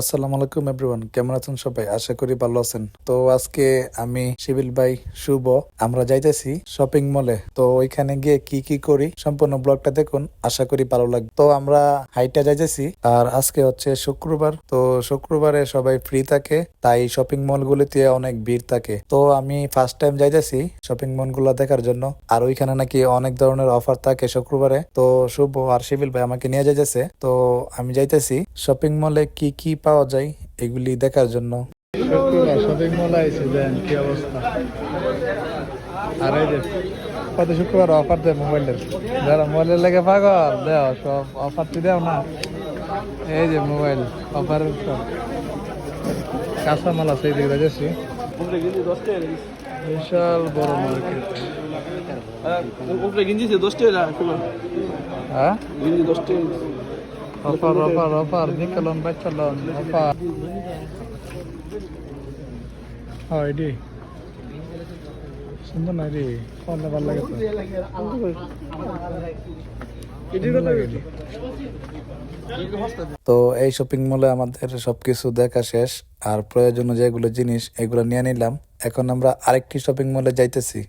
আসসালামু আলাইকুম এভরিওয়ান, কেমন আছেন সবাই? আশা করি ভালো আছেন। তো আজকে আমি শিবিল ভাই শুভ। আমরা যাইতেছি শপিং মলে তো ওইখানে গিয়ে কি কি করি, সম্পূর্ণ ব্লগটা দেখুন, আশা করি ভালো লাগবে। তো আমরা হাইটা যাইতেছি, আর আজকে হচ্ছে শুক্রবার। তো শুক্রবারে সবাই ফ্রি থাকে, তাই শপিং মল গুলিতে অনেক ভিড় থাকে। তো আমি ফার্স্ট টাইম যাইতেছি শপিং মলগুলো দেখার জন্য। আর ওইখানে নাকি অনেক ধরনের অফার থাকে শুক্রবারে। তো শুভ আর শিবিল ভাই আমাকে নিয়ে যাইতেছে। তো আমি যাইতেছি শপিং মলে কি কি পাওয়া যায় এগুলি দেখার জন্য। শুক্রবার শপিং মল আইছে দেন কি অবস্থা? আর এই যে কত শুক্রবার অফার দেয় মোবাইলের যারা মোবাইলের লেগে পাগল দেও সব অফার তুই দেও না। এই যে মোবাইল অফারের সব। কাঁচামাল আছে এই দিকে যাচ্ছি বিশাল বড় মার্কেট উপরে গিঞ্জি দশ টাকা হ্যাঁ? গিঞ্জি দশ টাকা অফার অফার অফার নিকলন বাচ্চালন অফার হ্যাঁ এডি সুন্দর না রে কোনটা ভালো লাগে তো এই শপিং মলে আমাদের সবকিছু দেখা শেষ আর প্রয়োজনীয় যেগুলো জিনিস এগুলো নিয়ে নিলাম। এখন আমরা আরেকটি শপিং মলে যাইতেছি।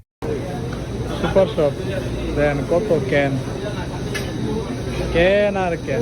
সুপার শপ দেন কত ক্যান ক্যান আর ক্যান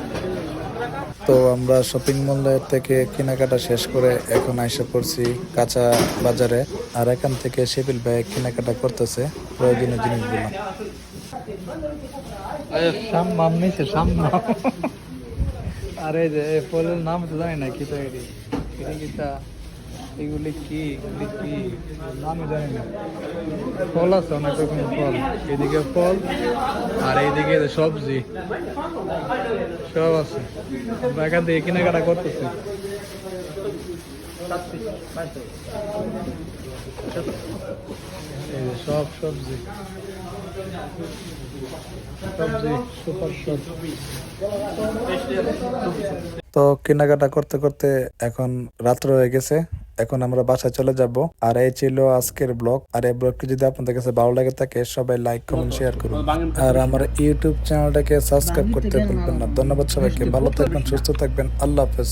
তো আমরা শপিং মল থেকে কেনাকাটা শেষ করে এখন আইসা পড়ছি কাঁচা বাজারে, আর এখান থেকে সেপিল ভাই কেনাকাটা করতেছে প্রয়োজনীয় জিনিসগুলো। আরে যে ফলের নাম তো জানি না কি তা? এগুলি কি? এগুলি কি? নামই জানি না। ফল আছে অনেক রকমের ফল। এদিকে ফল, আর এইদিকে সবজি। সব আছে। এখান থেকে কেনাকাটা করতেছি। সব সবজি। সবজি। তো কেনাকাটা করতে করতে এখন রাত্র হয়ে গেছে। এখন আমরা বাসায় চলে যাব। আর এই ছিল আজকের ব্লগ। আর এই ব্লগটি যদি আপনাদের কাছে ভালো লাগে থাকে সবাই লাইক কমেন্ট শেয়ার করুন। আর আমার ইউটিউব চ্যানেলটাকে সাবস্ক্রাইব করতে ভুলবেন না। ধন্যবাদ সবাইকে। ভালো থাকবেন সুস্থ থাকবেন। আল্লাহ হাফেজ।